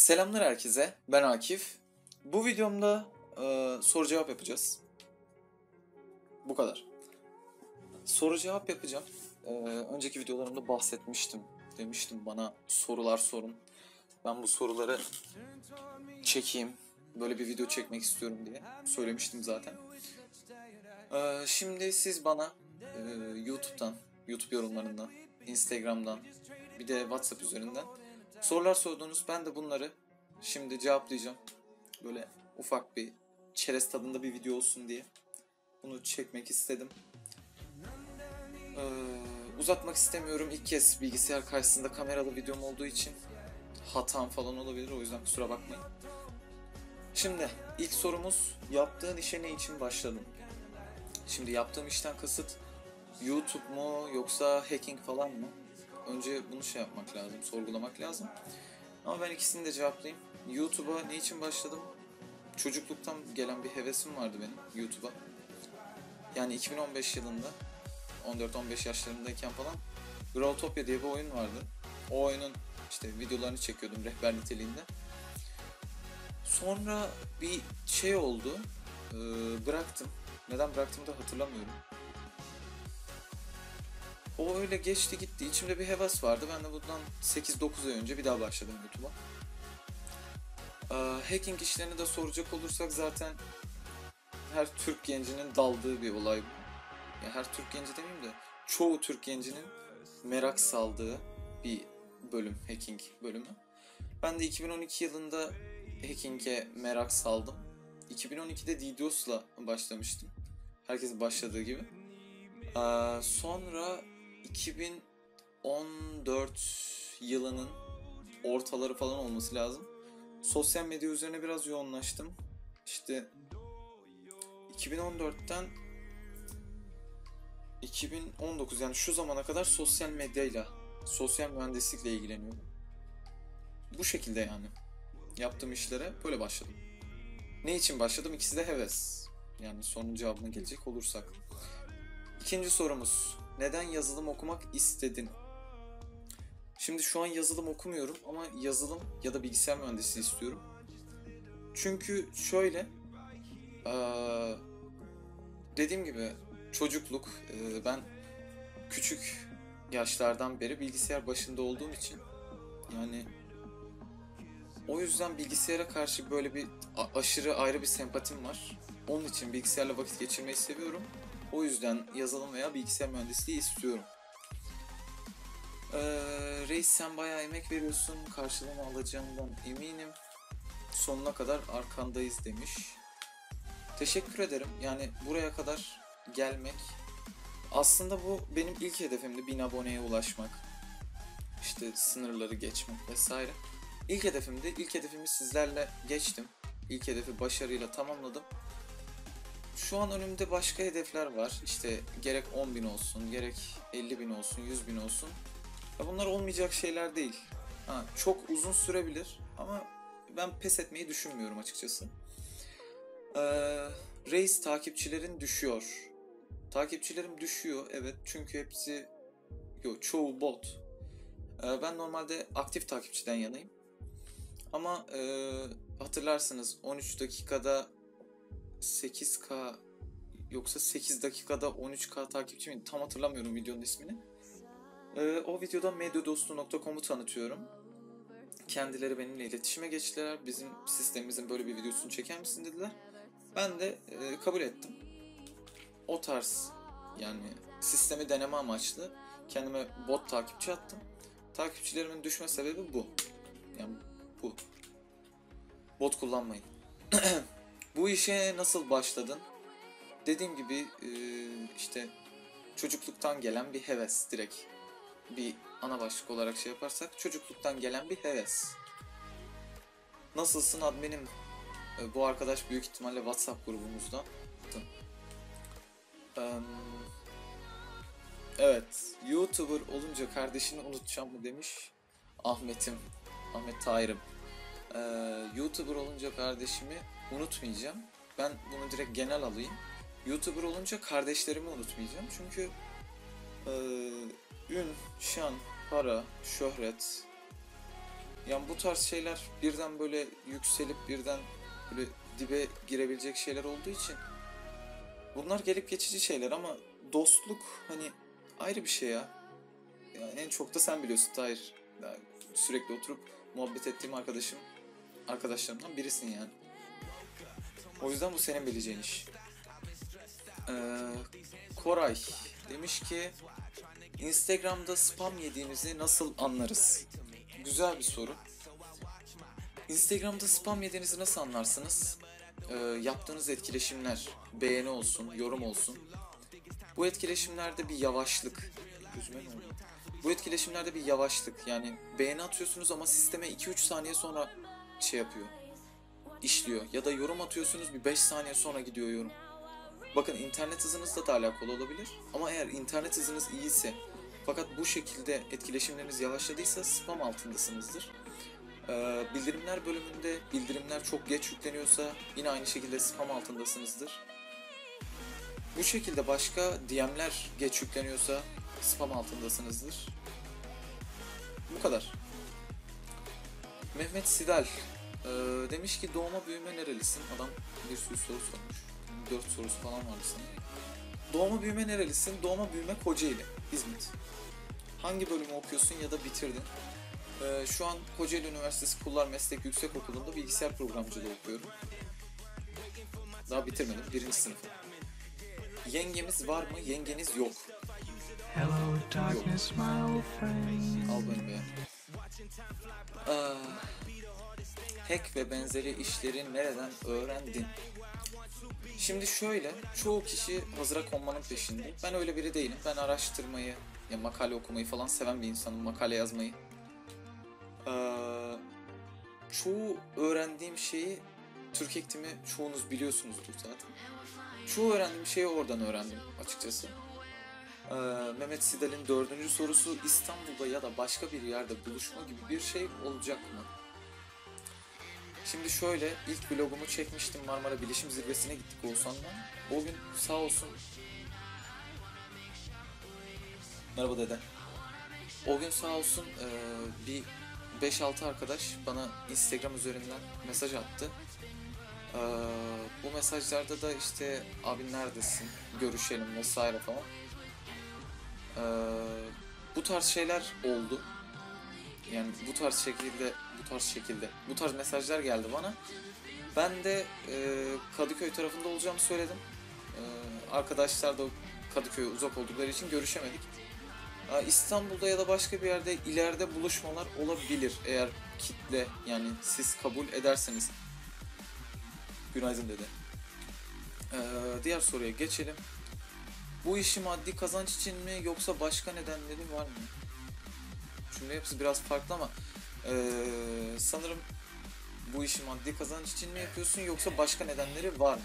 Selamlar herkese, ben Akif. Bu videomda e, soru cevap yapacağız. Bu kadar. Soru cevap yapacağım. E, önceki videolarımda bahsetmiştim. Demiştim bana sorular sorun. Ben bu soruları çekeyim. Böyle bir video çekmek istiyorum diye. Söylemiştim zaten. E, şimdi siz bana e, YouTube'dan, YouTube yorumlarından, Instagram'dan, bir de WhatsApp üzerinden sorular sordunuz. Ben de bunları şimdi cevaplayacağım. Böyle ufak bir çerez tadında bir video olsun diye. Bunu çekmek istedim. Ee, uzatmak istemiyorum. İlk kez bilgisayar karşısında kameralı videom olduğu için hatam falan olabilir. O yüzden kusura bakmayın. Şimdi ilk sorumuz yaptığın işe ne için başladın? Şimdi yaptığım işten kasıt YouTube mu yoksa hacking falan mı? Önce bunu şey yapmak lazım, sorgulamak lazım. Ama ben ikisini de cevaplayayım. YouTube'a ne için başladım? Çocukluktan gelen bir hevesim vardı benim YouTube'a. Yani 2015 yılında 14-15 yaşlarındayken falan Growtopia diye bir oyun vardı. O oyunun işte videolarını çekiyordum rehber niteliğinde. Sonra bir şey oldu. Ee, bıraktım. Neden bıraktığımı da hatırlamıyorum. O öyle geçti gitti. İçimde bir heves vardı. Ben de bundan 8-9 ay önce bir daha başladım YouTube'a. Ee, hacking işlerini de soracak olursak zaten her Türk gencinin daldığı bir olay bu. Ya her Türk genci demeyeyim de çoğu Türk gencinin merak saldığı bir bölüm, hacking bölümü. Ben de 2012 yılında hacking'e merak saldım. 2012'de DDoS'la başlamıştım. Herkesin başladığı gibi. Ee, sonra 2014 yılının ortaları falan olması lazım. Sosyal medya üzerine biraz yoğunlaştım. İşte 2014'ten 2019 yani şu zamana kadar sosyal medyayla, sosyal mühendislikle ilgileniyorum. Bu şekilde yani. Yaptığım işlere böyle başladım. Ne için başladım? İkisi de heves. Yani sorunun cevabına gelecek olursak. İkinci sorumuz. Neden yazılım okumak istedin? Şimdi şu an yazılım okumuyorum ama yazılım ya da bilgisayar mühendisliği istiyorum. Çünkü şöyle dediğim gibi çocukluk ben küçük yaşlardan beri bilgisayar başında olduğum için yani o yüzden bilgisayara karşı böyle bir aşırı ayrı bir sempatim var. Onun için bilgisayarla vakit geçirmeyi seviyorum. O yüzden yazılım veya bilgisayar mühendisliği istiyorum. Ee, reis sen bayağı emek veriyorsun. Karşılığını alacağından eminim. Sonuna kadar arkandayız demiş. Teşekkür ederim. Yani buraya kadar gelmek. Aslında bu benim ilk hedefimdi. 1000 aboneye ulaşmak. İşte sınırları geçmek vesaire. İlk hedefimdi. İlk hedefimi sizlerle geçtim. İlk hedefi başarıyla tamamladım. Şu an önümde başka hedefler var. İşte gerek 10 bin olsun, gerek 50 bin olsun, 100 bin olsun. Ya bunlar olmayacak şeyler değil. Ha, çok uzun sürebilir ama ben pes etmeyi düşünmüyorum açıkçası. Ee, Reis takipçilerin düşüyor. Takipçilerim düşüyor evet çünkü hepsi yok çoğu bot. Ee, ben normalde aktif takipçiden yanayım. Ama e, hatırlarsınız 13 dakikada 8K yoksa 8 dakikada 13K takipçi miydi? Tam hatırlamıyorum videonun ismini. Ee, o videoda medyodostu.com'u tanıtıyorum. Kendileri benimle iletişime geçtiler. Bizim sistemimizin böyle bir videosunu çeker misin dediler. Ben de e, kabul ettim. O tarz yani sistemi deneme amaçlı kendime bot takipçi attım. Takipçilerimin düşme sebebi bu. Yani bu. Bot kullanmayın. Bu işe nasıl başladın? Dediğim gibi e, işte çocukluktan gelen bir heves direkt. Bir ana başlık olarak şey yaparsak çocukluktan gelen bir heves. Nasılsın adminim? E, Bu arkadaş büyük ihtimalle WhatsApp grubumuzda. Evet, YouTuber olunca kardeşini unutacağım mı demiş Ahmet'im, Ahmet Tahir'im. Ee, YouTuber olunca kardeşimi unutmayacağım. Ben bunu direkt genel alayım. YouTuber olunca kardeşlerimi unutmayacağım. Çünkü e, ün, şan, para, şöhret Yani bu tarz şeyler birden böyle yükselip birden böyle dibe girebilecek şeyler olduğu için bunlar gelip geçici şeyler ama dostluk hani ayrı bir şey ya. Yani en çok da sen biliyorsun Tahir. Yani sürekli oturup muhabbet ettiğim arkadaşım, arkadaşlarımdan birisin yani. O yüzden bu senin bileceğin iş. Ee, Koray demiş ki Instagram'da spam yediğimizi nasıl anlarız? Güzel bir soru. Instagram'da spam yediğinizi nasıl anlarsınız? Ee, yaptığınız etkileşimler, beğeni olsun, yorum olsun. Bu etkileşimlerde bir yavaşlık. Gözüme ne oldu? Bu etkileşimlerde bir yavaşlık. Yani beğeni atıyorsunuz ama sisteme 2-3 saniye sonra şey yapıyor. işliyor. Ya da yorum atıyorsunuz bir 5 saniye sonra gidiyor yorum. Bakın internet hızınızla da alakalı olabilir. Ama eğer internet hızınız iyiyse fakat bu şekilde etkileşimleriniz yavaşladıysa spam altındasınızdır. Ee, bildirimler bölümünde bildirimler çok geç yükleniyorsa yine aynı şekilde spam altındasınızdır. Bu şekilde başka DM'ler geç yükleniyorsa spam altındasınızdır. Bu kadar. Mehmet Sidal ee, demiş ki doğma büyüme nerelisin? Adam bir sürü soru sormuş. Dört sorusu falan vardı sanırım. Doğma büyüme nerelisin? Doğma büyüme Kocaeli, İzmit. Hangi bölümü okuyorsun ya da bitirdin? Ee, şu an Kocaeli Üniversitesi Kullar Meslek Yüksekokulu'nda bilgisayar programcılığı okuyorum. Daha bitirmedim, birinci sınıf. Yengemiz var mı? Yengeniz yok. Hello, darkness, my old friend. Al beni be. Aa, hack ve benzeri işleri nereden öğrendin? Şimdi şöyle, çoğu kişi hazıra konmanın peşinde. Ben öyle biri değilim. Ben araştırmayı, ya makale okumayı falan seven bir insanım, makale yazmayı. Çoğu öğrendiğim şeyi, Türk eğitimi çoğunuz biliyorsunuzdur zaten. Çoğu öğrendiğim şeyi oradan öğrendim açıkçası. Ee, Mehmet Sidal'in dördüncü sorusu İstanbul'da ya da başka bir yerde buluşma gibi bir şey olacak mı? Şimdi şöyle ilk vlogumu çekmiştim Marmara Bilişim Zirvesi'ne gittik Oğuzhan'la. O gün sağ olsun Merhaba dede. O gün sağ olsun e, bir 5-6 arkadaş bana Instagram üzerinden mesaj attı. E, bu mesajlarda da işte abi neredesin, görüşelim vesaire falan. E, bu tarz şeyler oldu. Yani bu tarz şekilde, bu tarz şekilde, bu tarz mesajlar geldi bana. Ben de e, Kadıköy tarafında olacağımı söyledim. E, arkadaşlar da Kadıköy'e uzak oldukları için görüşemedik. E, İstanbul'da ya da başka bir yerde ileride buluşmalar olabilir eğer kitle yani siz kabul ederseniz. Günaydın dede. E, diğer soruya geçelim. Bu işi maddi kazanç için mi yoksa başka nedenleri var mı? Şimdi hepsi biraz farklı ama eee, sanırım bu işi maddi kazanç için mi yapıyorsun yoksa başka nedenleri var mı?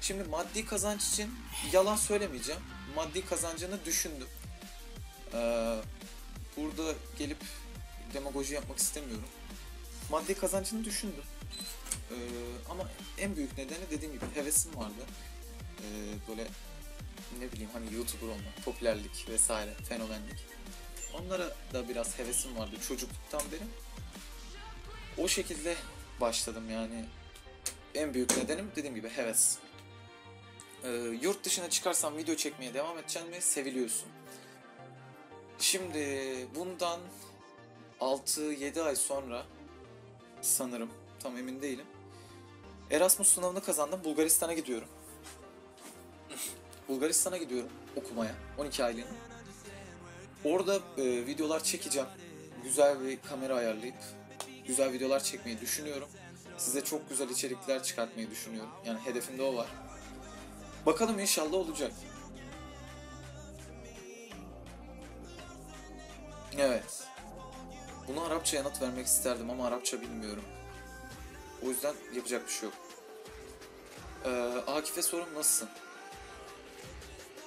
Şimdi maddi kazanç için yalan söylemeyeceğim. Maddi kazancını düşündüm. Eee, burada gelip demagoji yapmak istemiyorum. Maddi kazancını düşündüm. Eee, ama en büyük nedeni dediğim gibi hevesim vardı. Eee, böyle ne bileyim hani YouTuber olmak, popülerlik vesaire, fenomenlik. Onlara da biraz hevesim vardı çocukluktan beri. O şekilde başladım yani. En büyük nedenim dediğim gibi heves. Ee, yurt dışına çıkarsam video çekmeye devam edeceğim mi? Seviliyorsun. Şimdi bundan 6-7 ay sonra sanırım tam emin değilim. Erasmus sınavını kazandım. Bulgaristan'a gidiyorum. Bulgaristan'a gidiyorum okumaya 12 aylığına. Orada e, videolar çekeceğim. Güzel bir kamera ayarlayıp güzel videolar çekmeyi düşünüyorum. Size çok güzel içerikler çıkartmayı düşünüyorum. Yani hedefimde o var. Bakalım inşallah olacak. Evet. Buna Arapça yanıt vermek isterdim ama Arapça bilmiyorum. O yüzden yapacak bir şey yok. Ee, Akif'e sorum nasılsın?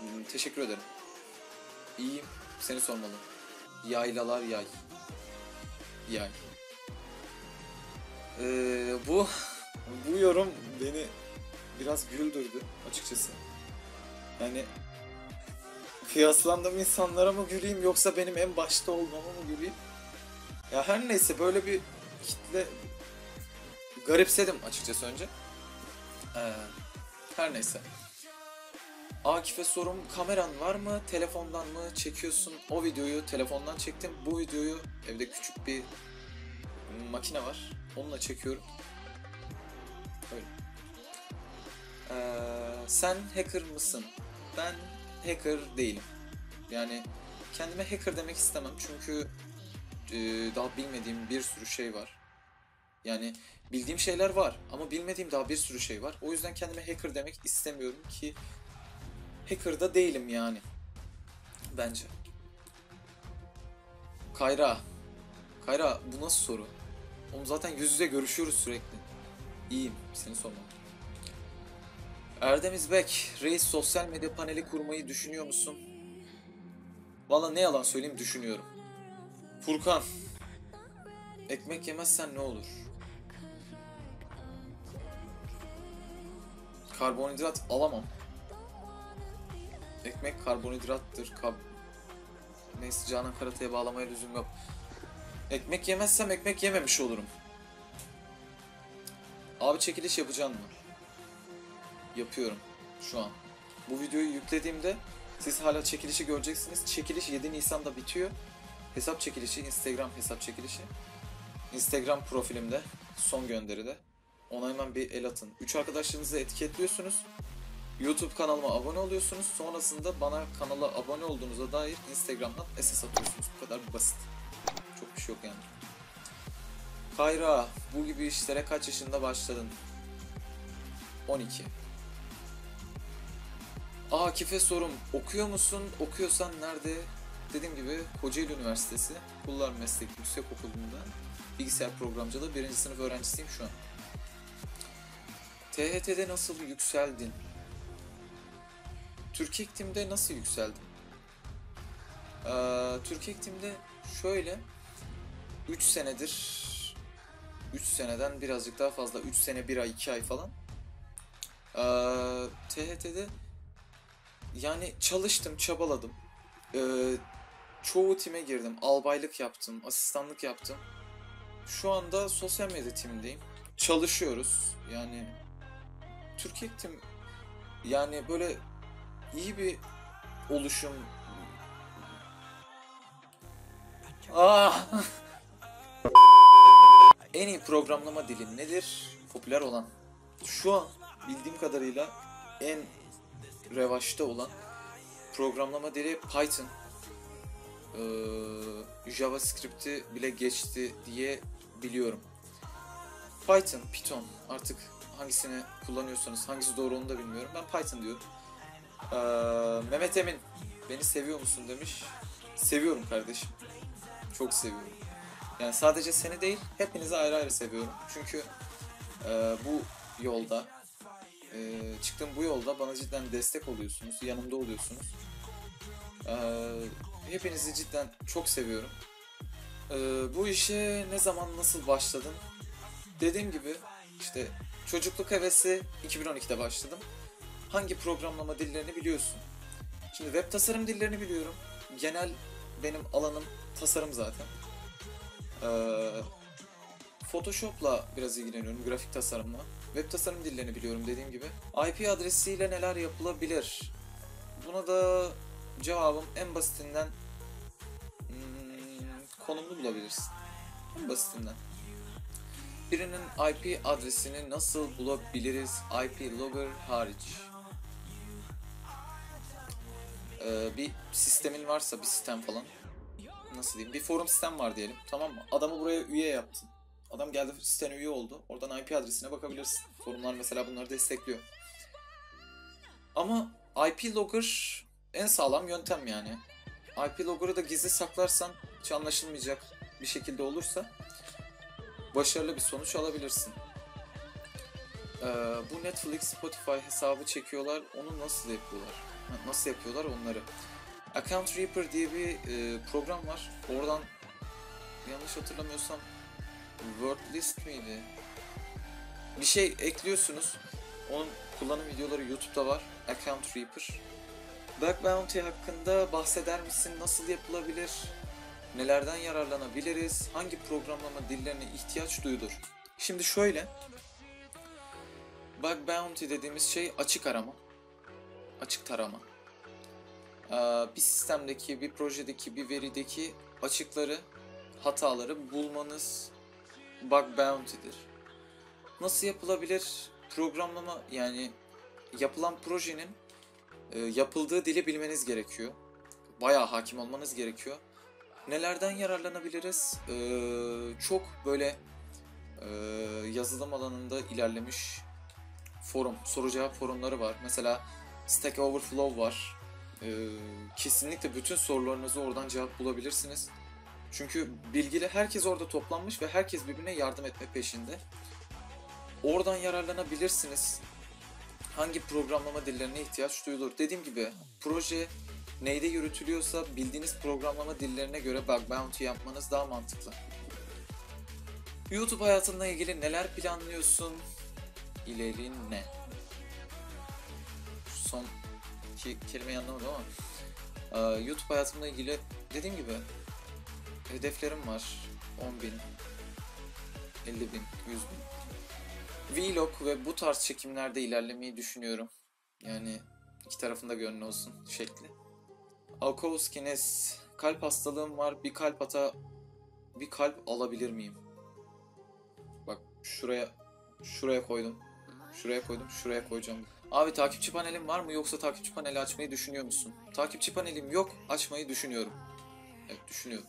Hmm, teşekkür ederim. İyiyim. Seni sormalı. Yaylalar yay. Yay. Ee, bu bu yorum beni biraz güldürdü açıkçası. Yani kıyaslandığım insanlara mı güleyim yoksa benim en başta olmama mı güleyim? Ya her neyse böyle bir kitle garipsedim açıkçası önce. Ee, her neyse. Akif'e sorum kameran var mı? Telefondan mı çekiyorsun? O videoyu telefondan çektim. Bu videoyu evde küçük bir makine var. Onunla çekiyorum. Öyle. Ee, sen hacker mısın? Ben hacker değilim. Yani kendime hacker demek istemem çünkü e, daha bilmediğim bir sürü şey var. Yani bildiğim şeyler var ama bilmediğim daha bir sürü şey var. O yüzden kendime hacker demek istemiyorum ki hacker da değilim yani. Bence. Kayra. Kayra bu nasıl soru? Oğlum zaten yüz yüze görüşüyoruz sürekli. İyiyim. Seni sormam. Erdem İzbek, Reis sosyal medya paneli kurmayı düşünüyor musun? Valla ne yalan söyleyeyim düşünüyorum. Furkan, ekmek yemezsen ne olur? Karbonhidrat alamam. Ekmek karbonhidrattır. Kab Neyse Canan Karatay'a bağlamaya lüzum yok. Ekmek yemezsem ekmek yememiş olurum. Abi çekiliş yapacaksın mı? Yapıyorum. Şu an. Bu videoyu yüklediğimde siz hala çekilişi göreceksiniz. Çekiliş 7 Nisan'da bitiyor. Hesap çekilişi, Instagram hesap çekilişi. Instagram profilimde, son gönderide. Ona hemen bir el atın. Üç arkadaşlarınızı etiketliyorsunuz. YouTube kanalıma abone oluyorsunuz. Sonrasında bana kanala abone olduğunuza dair Instagram'dan SS atıyorsunuz. Bu kadar basit. Çok bir şey yok yani. Kayra, bu gibi işlere kaç yaşında başladın? 12. Akif'e sorum. Okuyor musun? Okuyorsan nerede? Dediğim gibi Kocaeli Üniversitesi Kullar Meslek Yüksek Okulu'nda bilgisayar programcılığı birinci sınıf öğrencisiyim şu an. THT'de nasıl yükseldin? Türk Ektim'de nasıl yükseldim? Ee, Türk Ektim'de şöyle 3 senedir 3 seneden birazcık daha fazla 3 sene 1 ay 2 ay falan. Ee, THT'de yani çalıştım çabaladım. Ee, çoğu time girdim albaylık yaptım asistanlık yaptım. Şu anda sosyal medya timindeyim. Çalışıyoruz. Yani Türk Ektim yani böyle iyi bir oluşum Ah! en iyi programlama dili nedir? Popüler olan. Şu an bildiğim kadarıyla en revaçta olan programlama dili Python. Ee, JavaScript'i bile geçti diye biliyorum. Python, Python artık hangisini kullanıyorsanız hangisi doğru onu da bilmiyorum. Ben Python diyorum. Mehmet Emin beni seviyor musun demiş. Seviyorum kardeşim. Çok seviyorum. Yani sadece seni değil, hepinizi ayrı ayrı seviyorum. Çünkü e, bu yolda, e, çıktığım bu yolda bana cidden destek oluyorsunuz, yanımda oluyorsunuz. E, hepinizi cidden çok seviyorum. E, bu işe ne zaman, nasıl başladın? Dediğim gibi işte çocukluk hevesi 2012'de başladım. Hangi programlama dillerini biliyorsun? Şimdi web tasarım dillerini biliyorum. Genel benim alanım tasarım zaten. Ee, Photoshop'la biraz ilgileniyorum, grafik tasarımla. Web tasarım dillerini biliyorum dediğim gibi. IP adresiyle neler yapılabilir? Buna da cevabım en basitinden hmm, konumlu bulabilirsin. En basitinden. Birinin IP adresini nasıl bulabiliriz IP logger hariç? Ee, bir sistemin varsa bir sistem falan nasıl diyeyim bir forum sistem var diyelim tamam mı? Adamı buraya üye yaptın. Adam geldi sitene üye oldu. Oradan IP adresine bakabilirsin. Forumlar mesela bunları destekliyor. Ama IP logger en sağlam yöntem yani. IP logger'ı da gizli saklarsan hiç anlaşılmayacak bir şekilde olursa başarılı bir sonuç alabilirsin. Ee, bu Netflix, Spotify hesabı çekiyorlar. Onu nasıl yapıyorlar? Nasıl yapıyorlar onları? Account Reaper diye bir e, program var. Oradan yanlış hatırlamıyorsam Wordlist miydi? Bir şey ekliyorsunuz. Onun kullanım videoları YouTube'da var. Account Reaper. Bug Bounty hakkında bahseder misin? Nasıl yapılabilir? Nelerden yararlanabiliriz? Hangi programlama dillerine ihtiyaç duyulur? Şimdi şöyle. Bug bounty dediğimiz şey açık arama. Açık tarama. Ee, bir sistemdeki, bir projedeki, bir verideki açıkları, hataları bulmanız bug bounty'dir. Nasıl yapılabilir? Programlama yani yapılan projenin e, yapıldığı dili bilmeniz gerekiyor. Bayağı hakim olmanız gerekiyor. Nelerden yararlanabiliriz? Ee, çok böyle e, yazılım alanında ilerlemiş forum, soru cevap forumları var. Mesela Stack Overflow var. Ee, kesinlikle bütün sorularınızı oradan cevap bulabilirsiniz. Çünkü bilgili herkes orada toplanmış ve herkes birbirine yardım etme peşinde. Oradan yararlanabilirsiniz. Hangi programlama dillerine ihtiyaç duyulur? Dediğim gibi proje neyde yürütülüyorsa bildiğiniz programlama dillerine göre bug bounty yapmanız daha mantıklı. YouTube hayatınla ilgili neler planlıyorsun? İlerin ne? Son iki kelimeyi anlamadım ama Ee, YouTube hayatımla ilgili dediğim gibi hedeflerim var. 10 bin, 50 bin, 100 bin. Vlog ve bu tarz çekimlerde ilerlemeyi düşünüyorum. Yani iki tarafında gönlü olsun şekli. Alkovskines kalp hastalığım var. Bir kalp ata bir kalp alabilir miyim? Bak şuraya şuraya koydum. Şuraya koydum. Şuraya koyacağım. Abi takipçi panelim var mı yoksa takipçi paneli açmayı düşünüyor musun? Takipçi panelim yok. Açmayı düşünüyorum. Evet düşünüyorum.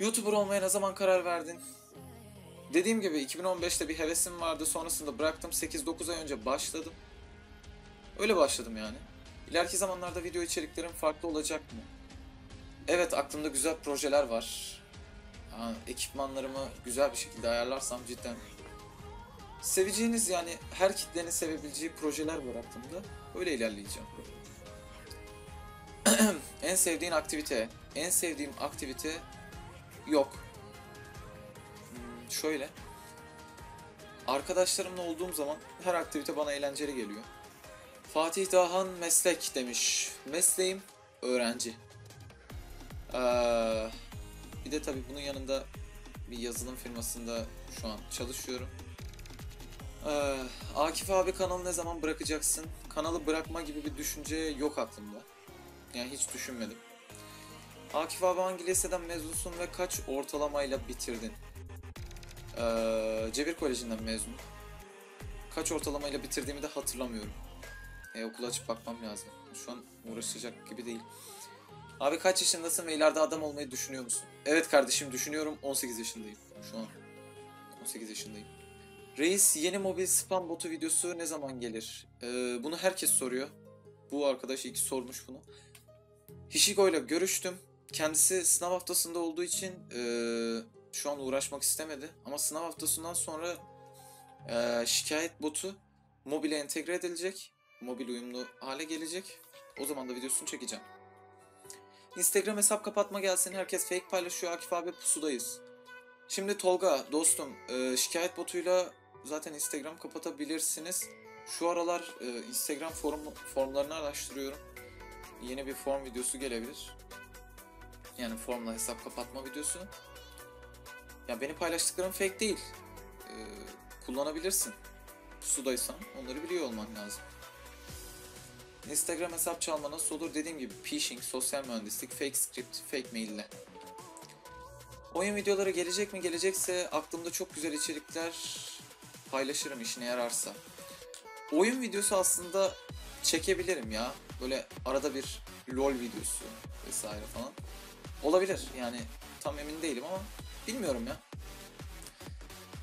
YouTuber olmaya ne zaman karar verdin? Dediğim gibi 2015'te bir hevesim vardı. Sonrasında bıraktım. 8-9 ay önce başladım. Öyle başladım yani. İleriki zamanlarda video içeriklerim farklı olacak mı? Evet aklımda güzel projeler var. Ha, ekipmanlarımı güzel bir şekilde ayarlarsam cidden seveceğiniz yani her kitlenin sevebileceği projeler var aklımda. Öyle ilerleyeceğim. en sevdiğin aktivite? En sevdiğim aktivite yok. Hmm, şöyle. Arkadaşlarımla olduğum zaman her aktivite bana eğlenceli geliyor. Fatih Dahan meslek demiş. Mesleğim öğrenci. Ee, bir de tabii bunun yanında bir yazılım firmasında şu an çalışıyorum. Ee, Akif abi kanalı ne zaman bırakacaksın? Kanalı bırakma gibi bir düşünce yok aklımda. Yani hiç düşünmedim. Akif abi hangi liseden mezunsun ve kaç ortalamayla bitirdin? Ee, Cebir Koleji'nden mezun. Kaç ortalamayla bitirdiğimi de hatırlamıyorum. E, okul açıp bakmam lazım. Şu an uğraşacak gibi değil. Abi kaç yaşındasın ve ileride adam olmayı düşünüyor musun? Evet kardeşim düşünüyorum. 18 yaşındayım şu an. 18 yaşındayım. Reis yeni mobil spam botu videosu ne zaman gelir? Ee, bunu herkes soruyor. Bu arkadaş ilk sormuş bunu. Hishiko ile görüştüm. Kendisi sınav haftasında olduğu için ee, şu an uğraşmak istemedi. Ama sınav haftasından sonra ee, şikayet botu mobile entegre edilecek. Mobil uyumlu hale gelecek. O zaman da videosunu çekeceğim. Instagram hesap kapatma gelsin. Herkes fake paylaşıyor. Akif abi pusudayız. Şimdi Tolga dostum e, şikayet botuyla zaten Instagram kapatabilirsiniz. Şu aralar e, Instagram forum formlarını araştırıyorum. Yeni bir form videosu gelebilir. Yani formla hesap kapatma videosu. Ya beni paylaştıklarım fake değil. E, kullanabilirsin. Pusudaysan onları biliyor olman lazım. Instagram hesap çalma nasıl olur? Dediğim gibi phishing, sosyal mühendislik, fake script, fake maille. Oyun videoları gelecek mi? Gelecekse aklımda çok güzel içerikler paylaşırım işine yararsa. Oyun videosu aslında çekebilirim ya. Böyle arada bir LoL videosu vesaire falan. Olabilir yani tam emin değilim ama bilmiyorum ya.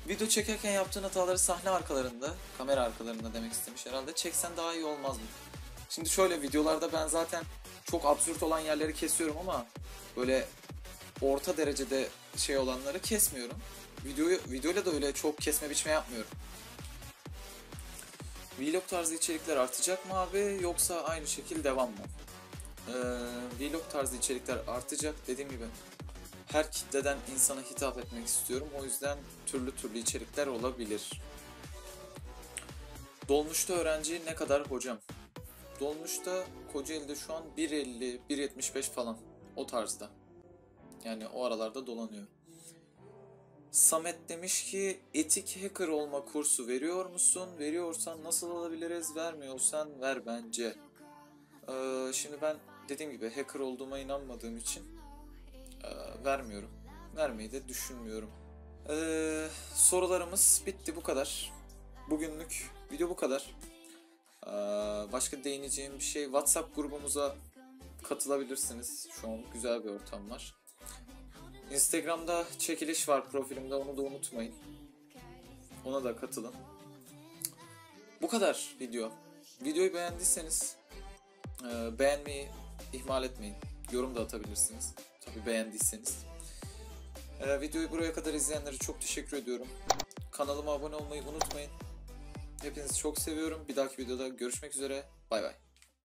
Video çekerken yaptığın hataları sahne arkalarında, kamera arkalarında demek istemiş herhalde. Çeksen daha iyi olmaz mı? Şimdi şöyle videolarda ben zaten çok absürt olan yerleri kesiyorum ama böyle orta derecede şey olanları kesmiyorum. Videoyu videoyla da öyle çok kesme biçme yapmıyorum. Vlog tarzı içerikler artacak mı abi yoksa aynı şekil devam mı? Ee, vlog tarzı içerikler artacak dediğim gibi. Her kitleden insana hitap etmek istiyorum. O yüzden türlü türlü içerikler olabilir. Dolmuşta öğrenci ne kadar hocam? Dolmuşta Kocaeli'de şu an 1.50, 1.75 falan o tarzda. Yani o aralarda dolanıyor. Samet demiş ki etik hacker olma kursu veriyor musun? Veriyorsan nasıl alabiliriz? Vermiyorsan ver bence. Ee, şimdi ben dediğim gibi hacker olduğuma inanmadığım için e, vermiyorum. Vermeyi de düşünmüyorum. Ee, sorularımız bitti bu kadar. Bugünlük video bu kadar. Ee, başka değineceğim bir şey WhatsApp grubumuza katılabilirsiniz. Şu an güzel bir ortam var. Instagram'da çekiliş var profilimde onu da unutmayın. Ona da katılın. Bu kadar video. Videoyu beğendiyseniz e, beğenmeyi ihmal etmeyin. Yorum da atabilirsiniz. Tabii beğendiyseniz. E, videoyu buraya kadar izleyenlere çok teşekkür ediyorum. Kanalıma abone olmayı unutmayın. Hepinizi çok seviyorum. Bir dahaki videoda görüşmek üzere. Bay bay.